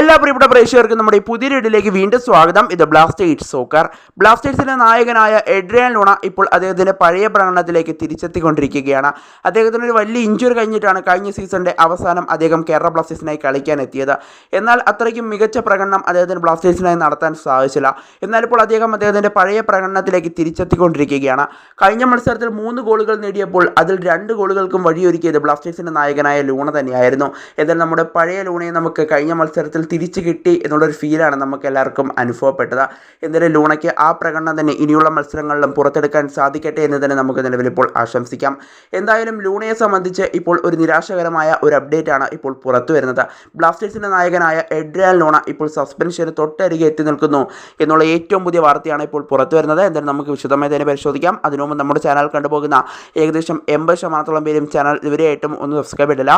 എല്ലാ പ്രിയപ്പെട്ട പ്രേക്ഷകർക്കും നമ്മുടെ ഈ പുതിയ വീഡിയോയിലേക്ക് വീണ്ടും സ്വാഗതം. ഇത് ബ്ലാസ്റ്റേഴ്സ് സോക്കർ ബ്ലാസ്റ്റേഴ്സിന്റെ നായകനായ എഡ്രിയൻ ലുണ ഇപ്പോൾ അദ്ദേഹത്തിന്റെ പഴയ പ്രകടനത്തിലേക്ക് തിരിച്ചെത്തിക്കൊണ്ടിരിക്കുകയാണ്. അദ്ദേഹത്തിന് ഒരു വലിയ ഇഞ്ചുറി കഴിഞ്ഞിട്ടാണ് കഴിഞ്ഞ സീസണിന്റെ അവസാനം അദ്ദേഹം കേരള ബ്ലാസ്റ്റേഴ്സിനായി കളിക്കാൻ എത്തിയത്. എന്നാൽ അത്രയ്ക്കും മികച്ച പ്രകടനം അദ്ദേഹത്തിന് ബ്ലാസ്റ്റേഴ്സിനായി നടത്താൻ സാധിച്ചില്ല. എന്നാൽ ഇപ്പോൾ അദ്ദേഹം അദ്ദേഹത്തിന്റെ പഴയ പ്രകടനത്തിലേക്ക് തിരിച്ചെത്തിക്കൊണ്ടിരിക്കുകയാണ്. കഴിഞ്ഞ മത്സരത്തിൽ മൂന്ന് ഗോളുകൾ നേടിയപ്പോൾ അതിൽ രണ്ട് ഗോളുകൾക്കും വഴിയൊരുക്കിയത് ബ്ലാസ്റ്റേഴ്സിന്റെ നായകനായ ലൂണ തന്നെയായിരുന്നു. എന്നാൽ നമ്മുടെ പഴയ ലൂണയെ നമുക്ക് കഴിഞ്ഞ മത്സരത്തിൽ തിരിച്ചു കിട്ടി എന്നുള്ളൊരു ഫീലാണ് നമുക്ക് എല്ലാവർക്കും അനുഭവപ്പെട്ടത്. എന്തായാലും ലൂണയ്ക്ക് ആ പ്രകടനം തന്നെ ഇനിയുള്ള മത്സരങ്ങളിലും പുറത്തെടുക്കാൻ സാധിക്കട്ടെ എന്ന് തന്നെ നമുക്ക് നിലവിൽ ഇപ്പോൾ ആശംസിക്കാം. എന്തായാലും ലൂണയെ സംബന്ധിച്ച് ഇപ്പോൾ ഒരു നിരാശകരമായ ഒരു അപ്ഡേറ്റ് ആണ് ഇപ്പോൾ പുറത്തു വരുന്നത്. ബ്ലാസ്റ്റേഴ്സിന്റെ നായകനായ എഡ്രിയാൻ ലൂണ ഇപ്പോൾ സസ്പെൻഷന് തൊട്ടരികെ എത്തി നിൽക്കുന്നു എന്നുള്ള ഏറ്റവും പുതിയ വാർത്തയാണ് ഇപ്പോൾ പുറത്തു വരുന്നത്. എന്തായാലും നമുക്ക് വിശദമായി തന്നെ പരിശോധിക്കാം. അതിനു മുമ്പ് നമ്മുടെ ചാനൽ കണ്ടുപോകുന്ന ഏകദേശം എൺപത് ശതമാനത്തോളം പേരും ചാനൽ ഇവരെയായിട്ടും ഒന്ന് സബ്സ്ക്രൈബ് ഇടില്ല.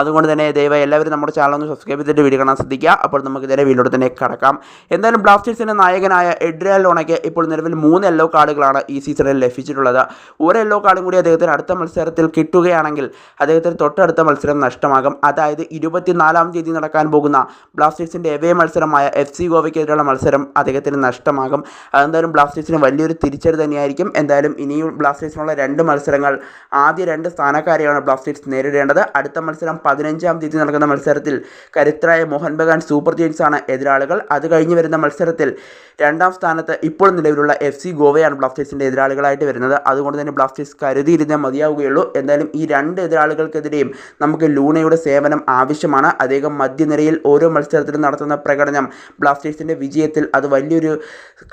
അതുകൊണ്ട് തന്നെ ദയവായി എല്ലാവരും നമ്മുടെ ചാനൽ ഒന്ന് സബ്സ്ക്രൈബ് ചെയ്തിട്ട് വീഡിയോ കാണാൻ ശ്രദ്ധിക്കുക. അപ്പോൾ നമുക്ക് ഇതിനെ വീണ്ടും തന്നെ കടക്കാം. എന്തായാലും ബ്ലാസ്റ്റേഴ്സിന്റെ നായകനായ എഡ്രിയൽ ലോണയ്ക്ക് ഇപ്പോൾ നിലവിൽ മൂന്ന് യെല്ലോ കാർഡുകളാണ് ഈ സീസണിൽ ലഭിച്ചിട്ടുള്ളത്. ഒരു യെല്ലോ കാർഡും കൂടി അദ്ദേഹത്തിന് അടുത്ത മത്സരത്തിൽ കിട്ടുകയാണെങ്കിൽ അദ്ദേഹത്തിന് തൊട്ടടുത്ത മത്സരം നഷ്ടമാകും. അതായത് ഇരുപത്തിനാലാം തീയതി നടക്കാൻ പോകുന്ന ബ്ലാസ്റ്റേഴ്സിന്റെ എവേ മത്സരമായ എഫ് സി ഗോവയ്ക്കെതിരെയുള്ള മത്സരം അദ്ദേഹത്തിന് നഷ്ടമാകും. അതെന്തായാലും ബ്ലാസ്റ്റേഴ്സിന് വലിയൊരു തിരിച്ചടി തന്നെയായിരിക്കും. എന്തായാലും ഇനിയും ബ്ലാസ്റ്റേഴ്സിനുള്ള രണ്ട് മത്സരങ്ങൾ ആദ്യ രണ്ട് സ്ഥാനക്കാരെയാണ് ബ്ലാസ്റ്റേഴ്സ് നേരിടേണ്ടത്. അടുത്ത മത്സരം പതിനഞ്ചാം തീയതി നടക്കുന്ന മത്സരത്തിൽ കരുത്തരായ മോഹൻ ബഗാൻ സൂപ്പർ ജെയിൻസാണ് ആണ് എതിരാളികൾ. അത് കഴിഞ്ഞ് വരുന്ന മത്സരത്തിൽ രണ്ടാം സ്ഥാനത്ത് ഇപ്പോൾ നിലവിലുള്ള എഫ് സി ഗോവയാണ് ബ്ലാസ്റ്റേഴ്സിന്റെ എതിരാളികളായിട്ട് വരുന്നത്. അതുകൊണ്ട് തന്നെ ബ്ലാസ്റ്റേഴ്സ് കരുതിയിരുന്നേ മതിയാവുകയുള്ളൂ. എന്തായാലും ഈ രണ്ട് എതിരാളികൾക്കെതിരെയും നമുക്ക് ലൂണയുടെ സേവനം ആവശ്യമാണ്. അദ്ദേഹം മധ്യനിരയിൽ ഓരോ മത്സരത്തിലും നടത്തുന്ന പ്രകടനം ബ്ലാസ്റ്റേഴ്സിന്റെ വിജയത്തിൽ അത് വലിയൊരു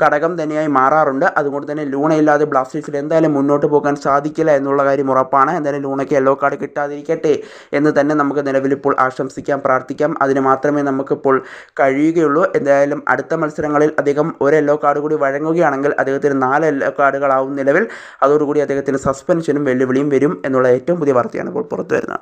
ഘടകം തന്നെയായി മാറാറുണ്ട്. അതുകൊണ്ട് തന്നെ ലൂണയില്ലാതെ ബ്ലാസ്റ്റേഴ്സിൽ എന്തായാലും മുന്നോട്ട് പോകാൻ സാധിക്കില്ല എന്നുള്ള കാര്യം ഉറപ്പാണ്. എന്തായാലും ലൂണയ്ക്ക് യെല്ലോ കാർഡ് കിട്ടാതിരിക്കട്ടെ എന്ന് തന്നെ നമുക്ക് നിലവിലിപ്പോൾ ആശംസിക്കാം പ്രാർത്ഥിക്കാം. അതിന് മാത്രമേ നമുക്കിപ്പോൾ കഴിയുകയുള്ളൂ. എന്തായാലും അടുത്ത മത്സരങ്ങളിൽ അദ്ദേഹം ഒരു യെല്ലോ കാർഡ് കൂടി വഴങ്ങുകയാണെങ്കിൽ അദ്ദേഹത്തിന് നാല് യെല്ലോ കാർഡുകളാവും നിലവിൽ. അതോടുകൂടി അദ്ദേഹത്തിന് സസ്പെൻഷനും വെല്ലുവിളിയും വരും എന്നുള്ള ഏറ്റവും പുതിയ വാർത്തയാണ് ഇപ്പോൾ പുറത്തു വരുന്നത്